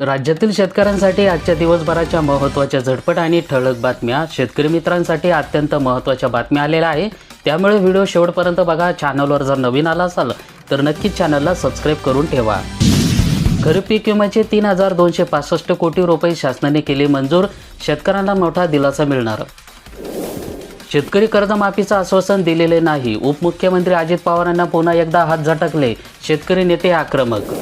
राज्यातील शेतकऱ्यांसाठी आजच्या दिवसभराच्या महत्त्वाच्या झटपट आणि ठळक बातम्या शेतकरी मित्रांसाठी अत्यंत महत्त्वाच्या बातम्या आलेल्या आहे. त्यामुळे व्हिडिओ शेवटपर्यंत बघा. चॅनलवर जर नवीन आला असाल तर नक्कीच चॅनलला सबस्क्राईब करून ठेवा. खरीप पीक विम्याचे तीन हजार दोनशे पासष्ट कोटी रुपये शासनाने केले मंजूर. शेतकऱ्यांना मोठा दिलासा मिळणार. शेतकरी कर्जमाफीचं आश्वासन दिलेले नाही. उपमुख्यमंत्री अजित पवारांना पुन्हा एकदा हात झटकले शेतकरी नेते आक्रमक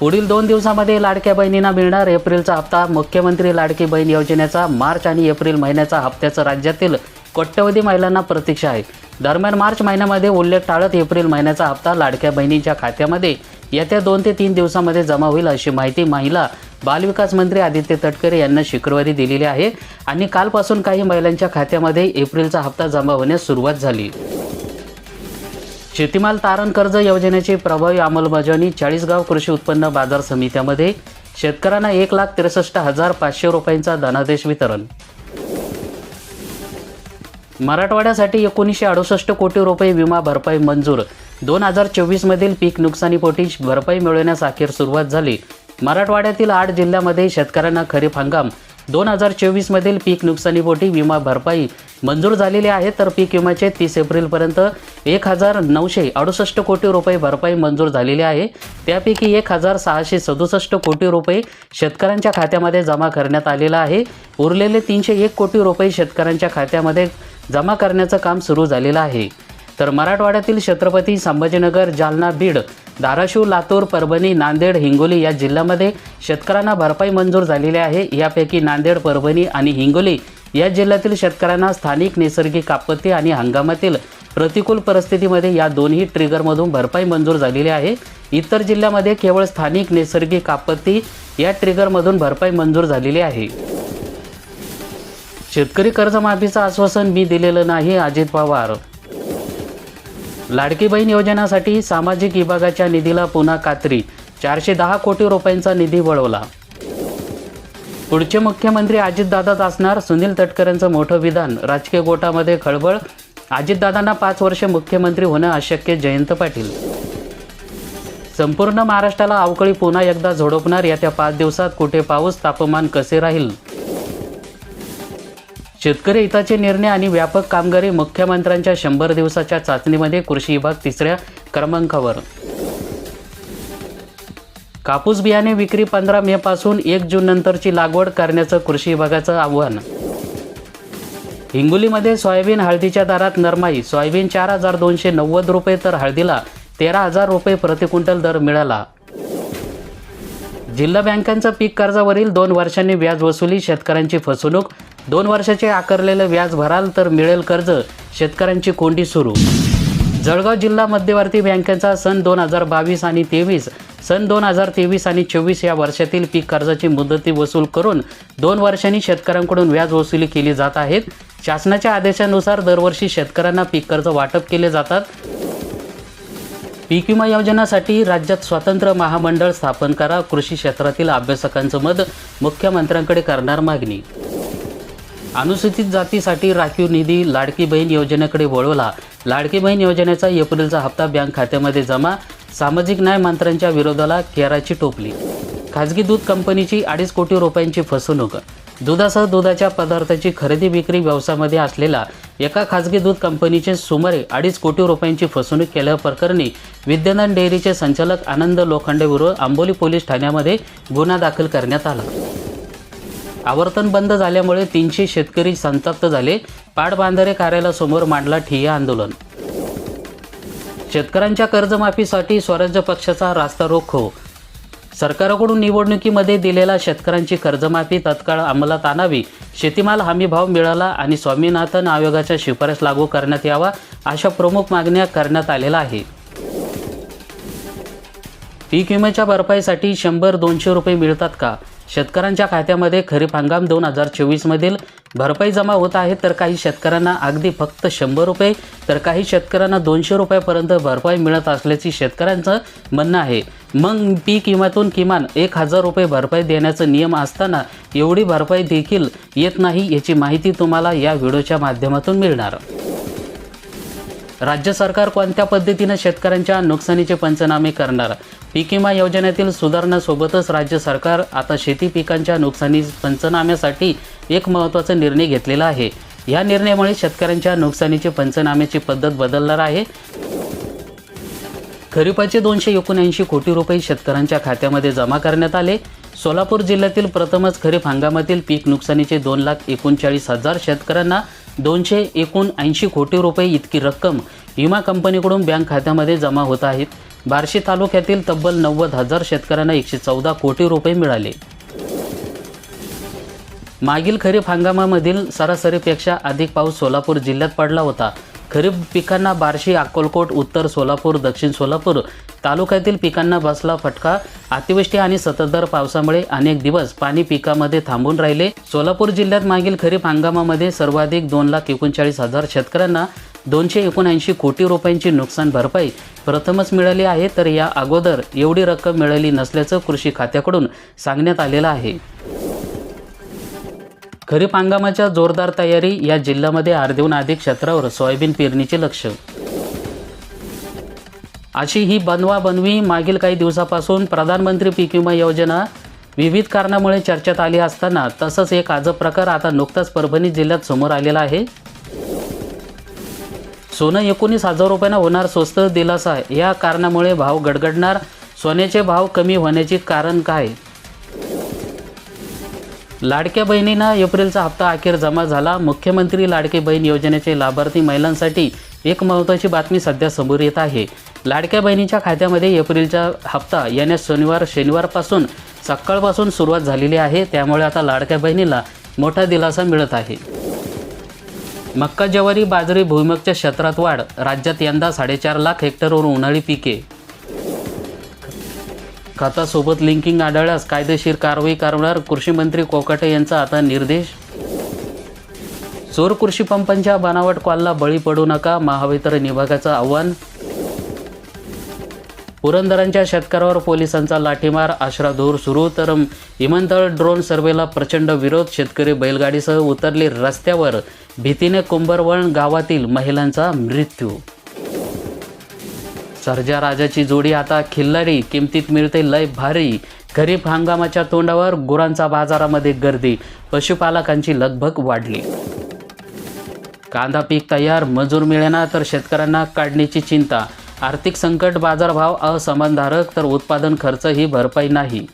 पुढील दोन दिवसामध्ये लाडक्या बहिणींना मिळणार एप्रिलचा हप्ता. मुख्यमंत्री लाडकी बहीण योजनेचा मार्च आणि एप्रिल महिन्याचा हप्त्याचं राज्यातील कोट्यवधी महिलांना प्रतीक्षा आहे. दरम्यान मार्च महिन्यामध्ये उल्लेख टाळत एप्रिल महिन्याचा हप्ता लाडक्या बहिणींच्या खात्यामध्ये येत्या दोन ते तीन दिवसामध्ये जमा होईल अशी माहिती महिला बालविकास मंत्री आदित्य तटकरे यांना शुक्रवारी दिलेली आहे आणि कालपासून काही महिलांच्या खात्यामध्ये एप्रिलचा हप्ता जमा होण्यास सुरुवात झाली. शेतीमाल तारण कर्ज योजनेची प्रभावी अंमलबजावणी चाळीसगाव कृषी उत्पन्न बाजार समित्यामध्ये. शेतकऱ्यांना एक लाख त्रेसष्ट हजार पाचशे रुपयांचा धनादेश वितरण. मराठवाड्यासाठी एकोणीसशे अडुसष्ट कोटी रुपये विमा भरपाई मंजूर. दोन हजार चोवीसमधील पीक नुकसानीपोटी भरपाई मिळवण्यास अखेर सुरुवात झाली. मराठवाड्यातील आठ जिल्ह्यामध्ये शेतकऱ्यांना खरीप हंगाम दोन हजार चोवीसमधील पीक नुकसानीपोटी विमा भरपाई मंजूर झालेली आहे तर पीक विम्याचे तीस एप्रिलपर्यंत एक हजार नऊशे अडुसष्ट कोटी रुपये भरपाई मंजूर झालेली आहे. त्यापैकी एक हजार सहाशे सदुसष्ट कोटी रुपये शेतकऱ्यांच्या खात्यामध्ये जमा करण्यात आलेला आहे. उरलेले तीनशे एक कोटी रुपये शेतकऱ्यांच्या खात्यामध्ये जमा करण्याचं काम सुरू झालेलं आहे. तर मराठवाड्यातील छत्रपती संभाजीनगर जालना बीड धाराशिव लातूर परभणी नांदेड हिंगोली या जिल्ह्यामध्ये शेतकऱ्यांना भरपाई मंजूर झालेली आहे. यापैकी नांदेड परभणी आणि हिंगोली या जिल्ह्यातील शेतकऱ्यांना स्थानिक नैसर्गिक आपत्ती आणि हंगामातील प्रतिकूल परिस्थितीमध्ये या दोन्ही ट्रिगरमधून भरपाई मंजूर झालेली आहे. इतर जिल्ह्यामध्ये केवळ स्थानिक नैसर्गिक आपत्ती या ट्रिगरमधून भरपाई मंजूर झालेली आहे. शेतकरी कर्जमाफीचं आश्वासन मी दिलेलं नाही अजित पवार. लाडकी बहीण योजनेसाठी सामाजिक विभागाच्या निधीला पुन्हा कात्री चारशे दहा कोटी रुपयांचा निधी वळवला. पुढचे मुख्यमंत्री अजितदादाच असणार सुनील तटकरेंचं मोठं विधान. राजकीय गोटामध्ये खळबळ. अजितदादांना पाच वर्ष मुख्यमंत्री होणं अशक्य जयंत पाटील. संपूर्ण महाराष्ट्राला अवकळी पुन्हा एकदा झोडपणार येत्या पाच दिवसात कुठे पाऊस तापमान कसे राहील? शेतकरी हिताचे निर्णय आणि व्यापक कामगारी मुख्यमंत्र्यांच्या शंभर दिवसाच्या चाचणीमध्ये कृषी विभाग तिसऱ्या क्रमांकावर. कापूस बियाणे विक्री पंधरा मे पासून एक जून नंतरची लागवड करण्याचं कृषी विभागाचं आव्हान. हिंगोलीमध्ये सोयाबीन हळदीच्या दरात नरमाई सोयाबीन चार हजार दोनशे नव्वद रुपये तर हळदीला तेरा हजार रुपये प्रति क्विंटल दर मिळाला. जिल्हा बँकांचं पीक कर्जावरील दोन वर्षांनी व्याज वसुली शेतकऱ्यांची फसवणूक दोन वर्षाचे आकारलेलं व्याज भराल तर मिळेल कर्ज. शेतकऱ्यांची कोंडी सुरू. जळगाव जिल्हा मध्यवर्ती बँकेचा सन दोन हजार बावीस आणि तेवीस सन दोन हजार तेवीस आणि चोवीस या वर्षातील पीक कर्जाची मुदती वसूल करून दोन वर्षांनी शेतकऱ्यांकडून व्याज वसुली केली जात आहेत. शासनाच्या आदेशानुसार दरवर्षी शेतकऱ्यांना पीक कर्ज वाटप केले जातात. पीक विमा योजनासाठी राज्यात स्वतंत्र महामंडळ स्थापन करा. कृषी क्षेत्रातील अभ्यासकांचं मत मुख्यमंत्र्यांकडे करणार मागणी. अनुसूचित जातीसाठी राखीव निधी लाडकी बहीण योजनेकडे वळवला. लाडकी बहीण योजनेचा एप्रिलचा हप्ता बँक खात्यामध्ये जमा. सामाजिक न्याय मंत्र्यांच्या विरोधाला केराची टोपली. खाजगी दूध कंपनीची अडीच कोटी रुपयांची फसवणूक. दुधासह दुधाच्या पदार्थाची खरेदी विक्री व्यवसायामध्ये असलेल्या एका खाजगी दूध कंपनीचे सुमारे अडीच कोटी रुपयांची फसवणूक केल्याप्रकरणी विद्यमान डेअरीचे संचालक आनंद लोखंडेविरुद्ध आंबोली पोलीस ठाण्यामध्ये गुन्हा दाखल करण्यात आला. आवर्तन बंद झाल्यामुळे तीनशे शेतकरी संतप्त झाले. पाटबांधारे कार्यालयासमोर मांडला ठिय्या आंदोलन. शेतकऱ्यांच्या कर्जमाफीसाठी स्वराज्य पक्षाचा रास्ता रोखो. सरकारकडून निवडणुकीमध्ये दिलेला शेतकऱ्यांची कर्जमाफी तत्काळ अंमलात आणावी. शेतीमाल हमी भाव मिळाला आणि स्वामीनाथन आयोगाच्या शिफारस लागू करण्यात यावा अशा प्रमुख मागण्या करण्यात आलेल्या आहे पीक विम्याच्या भरपाईसाठी शंभर दोनशे रुपये मिळतात का? शेतकऱ्यांच्या खात्यामध्ये खरीप हंगाम दोन हजार चोवीसमधील भरपाई जमा होत आहे तर काही शेतकऱ्यांना अगदी फक्त शंभर रुपये तर काही शेतकऱ्यांना दोनशे रुपयापर्यंत भरपाई मिळत असल्याची शेतकऱ्यांचं म्हणणं आहे. मग पीक विम्यातून किमान एक हजार रुपये भरपाई देण्याचा नियम असताना एवढी भरपाई देखील येत नाही याची माहिती तुम्हाला या व्हिडिओच्या माध्यमातून मिळणार. राज्य सरकार कोणत्या पद्धतीनं शेतकऱ्यांच्या नुकसानीचे पंचनामे करणार? पीक विमा योजनेतील सुधारणासोबतच राज्य सरकार आता शेती पिकांच्या नुकसानी पंचनाम्यासाठी एक महत्त्वाचा निर्णय घेतलेला आहे. या निर्णयामुळे शेतकऱ्यांच्या नुकसानीचे पंचनाम्याची पद्धत बदलणार आहे. खरीपाचे दोनशे एकोणऐंशी कोटी रुपये शेतकऱ्यांच्या खात्यामध्ये जमा करण्यात आले. सोलापूर जिल्ह्यातील प्रथमच खरीप हंगामातील पीक नुकसानीचे दोन लाख एकोणचाळीस हजार शेतकऱ्यांना दोनशे एकोणऐंशी कोटी रुपये इतकी रक्कम विमा कंपनीकडून बँक खात्यामध्ये जमा होत आहेत. बार्शी तालुक्यातील तब्बल नव्वद हजार शेतकऱ्यांना एकशे चौदा कोटी रुपये मिळाले. मागील खरीप हंगामामधील सरासरीपेक्षा अधिक पाऊस सोलापूर जिल्ह्यात पडला होता. खरीप पिकांना बार्शी अक्कलकोट उत्तर सोलापूर दक्षिण सोलापूर तालुक्यातील पिकांना बसला फटका. अतिवृष्टी आणि सततधार पावसामुळे अनेक दिवस पाणी पिकामध्ये थांबून राहिले. सोलापूर जिल्ह्यात मागील खरीप हंगामामध्ये सर्वाधिक दोन लाख एकोणचाळीस हजार शेतकऱ्यांना दोनशे एकोणऐंशी कोटी रुपयांची नुकसान भरपाई प्रथमच मिळाली आहे. तर या अगोदर एवढी रक्कम मिळाली नसल्याचं कृषी खात्याकडून सांगण्यात आलेलं आहे. खरीप हंगामाच्या जोरदार तयारी या जिल्ह्यामध्ये अर्धेहून अधिक क्षेत्रावर सोयाबीन पेरणीचे लक्ष. अशी ही बनवा बनवी मागील काही दिवसापासून प्रधानमंत्री पीक विमा योजना विविध कारणामुळे चर्चेत आली असताना तसंच एक अजब प्रकार आता नुकताच परभणी जिल्ह्यात समोर आलेला आहे. सोनं एकोणीस हजार रुपयांना होणार स्वस्त दिलासा या कारणामुळे भाव गडगडणार सोन्याचे भाव कमी होण्याचे कारण काय? लाडक्या बहिणींना एप्रिलचा हप्ता अखेर जमा झाला. मुख्यमंत्री लाडकी बहीण योजनेचे लाभार्थी महिलांसाठी एक महत्त्वाची बातमी सध्या समोर येत आहे. लाडक्या बहिणीच्या खात्यामध्ये एप्रिलचा हप्ता येण्यास शनिवार शनिवारपासून सकाळपासून सुरुवात झालेली आहे. त्यामुळे आता लाडक्या बहिणीला मोठा दिलासा मिळत आहे. मक्का ज्वारी बाजरी भुईमगच्या क्षेत्रात वाढ. राज्यात यंदा साडेचार लाख हेक्टरवर उन्हाळी पिके. खतासोबत लिंकिंग आढळल्यास कायदेशीर कारवाई करणार कृषी मंत्री कोकाटे यांचा आता निर्देश. चोर कृषी पंपांच्या बनावट कॉलला बळी पडू नका महावितरण विभागाचं आव्हान. पुरंदरांच्या शेतकऱ्यावर पोलिसांचा लाठीमार आश्राधूर सुरू तर विमानतळ ड्रोन सर्वेला प्रचंड विरोध शेतकरी बैलगाडीसह उतरले रस्त्यावर. भीतीने कुंभरवण गावातील महिलांचा मृत्यू. सर्जा राजाची जोडी आता खिल्लारी किमतीत मिळते लय भारी. खरीप हंगामाच्या तोंडावर गुरांचा बाजारामध्ये गर्दी पशुपालकांची लगभग वाढली. कांदा पीक तयार मजूर मिळेना तर शेतकऱ्यांना काढण्याची चिंता. आर्थिक संकट बाजारभाव असमानधारक तर उत्पादन खर्च ही भरपाई नाही.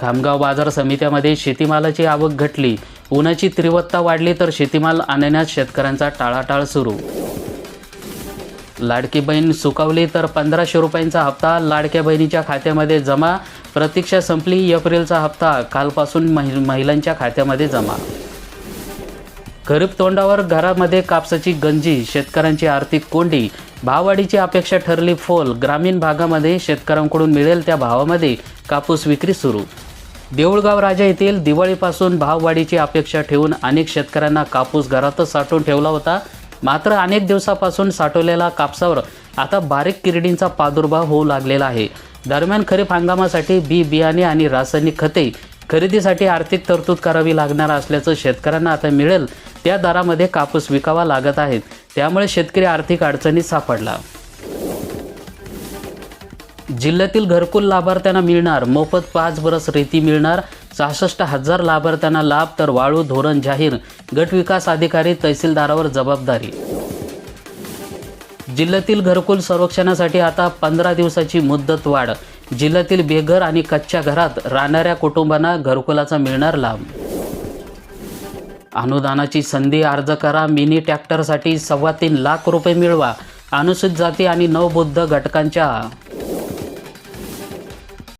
खामगाव बाजार समित्यामध्ये शेतीमालाची आवक घटली. उन्हाची तीव्रता वाढली तर शेतीमाल आणण्यात शेतकऱ्यांचा टाळाटाळ सुरू. लाडकी बहीण सुकावली तर पंधराशे रुपयांचा हप्ता लाडक्या बहिणीच्या खात्यामध्ये जमा. प्रतीक्षा संपली एप्रिलचा हप्ता कालपासून महि महिलांच्या खात्यामध्ये जमा. खरीप तोंडावर घरामध्ये कापसाची गंजी शेतकऱ्यांची आर्थिक कोंडी. भाववाढीची अपेक्षा ठरली फोल ग्रामीण भागामध्ये शेतकऱ्यांकडून मिळेल त्या भावामध्ये कापूस विक्री सुरू. देऊळगाव राजा येथील दिवाळीपासून भाववाढीची अपेक्षा ठेवून अनेक शेतकऱ्यांना कापूस घरातच साठवून ठेवला होता. मात्र अनेक दिवसापासून साठवलेला कापसावर आता बारीक किरडींचा प्रादुर्भाव होऊ लागलेला आहे. दरम्यान खरीप हंगामासाठी बी बियाणे आणि रासायनिक खते खरेदीसाठी आर्थिक तरतूद करावी लागणार असल्याचं शेतकऱ्यांना आता मिळेल. त्या दरामध्ये कापूस विकावा लागत आहेत त्यामुळे शेतकरी आर्थिक अडचणीत सापडला. जिल्ह्यातील घरकुल लाभार्थ्यांना मिळणार. मोफत पाच बरस रेती मिळणार. सहासष्ट हजार लाभार्थ्यांना लाभ तर वाळू धोरण जाहीर. गट विकास अधिकारी तहसीलदारावर जबाबदारी. जिल्ह्यातील घरकुल संरक्षणासाठी आता पंधरा दिवसाची मुदत वाढ. जिल्ह्यातील बेघर आणि कच्च्या घरात राहणाऱ्या कुटुंबांना घरकुलाचा मिळणार लाभ. अनुदानाची संधी अर्ज करा मिनी ट्रॅक्टरसाठी सव्वा तीन लाख रुपये मिळवा. अनुसूचित जाती आणि नवबुद्ध घटकांच्या